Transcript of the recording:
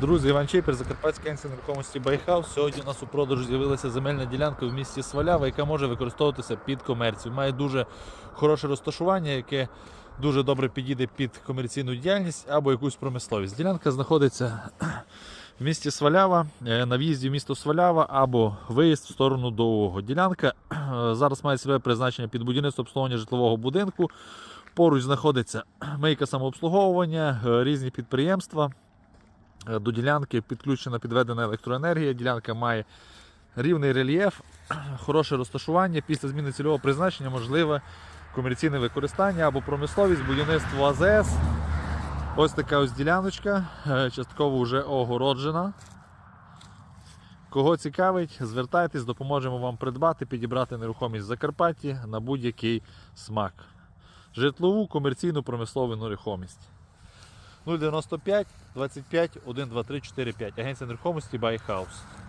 Друзі, Іван Чепір, Закарпатська агенція нерухомості Байхаус. Сьогодні у нас у продажу з'явилася земельна ділянка в місті Свалява, яка може використовуватися під комерцію. Має дуже хороше розташування, яке дуже добре підійде під комерційну діяльність або якусь промисловість. Ділянка знаходиться в місті Свалява, е, на в'їзді в місто Свалява або виїзд в сторону Довгого. Ділянка е, зараз має себе призначення під будівництво обслуговування житлового будинку. Поруч знаходиться мийка самообслуговування, е, різні підприємства. Е, До ділянки підключена підведена електроенергія. Ділянка має рівний рельєф, хороше розташування. Після зміни цільового призначення можливе комерційне використання або промисловість, будівництво АЗС. Ось така ось діляночка, е, частково вже огороджена. Кого цікавить, звертайтесь, допоможемо вам придбати, підібрати нерухомість в Закарпатті на будь-який смак. Житлову, комерційну, промислову нерухомість. 095 25 123 45. Агенція нерухомості House.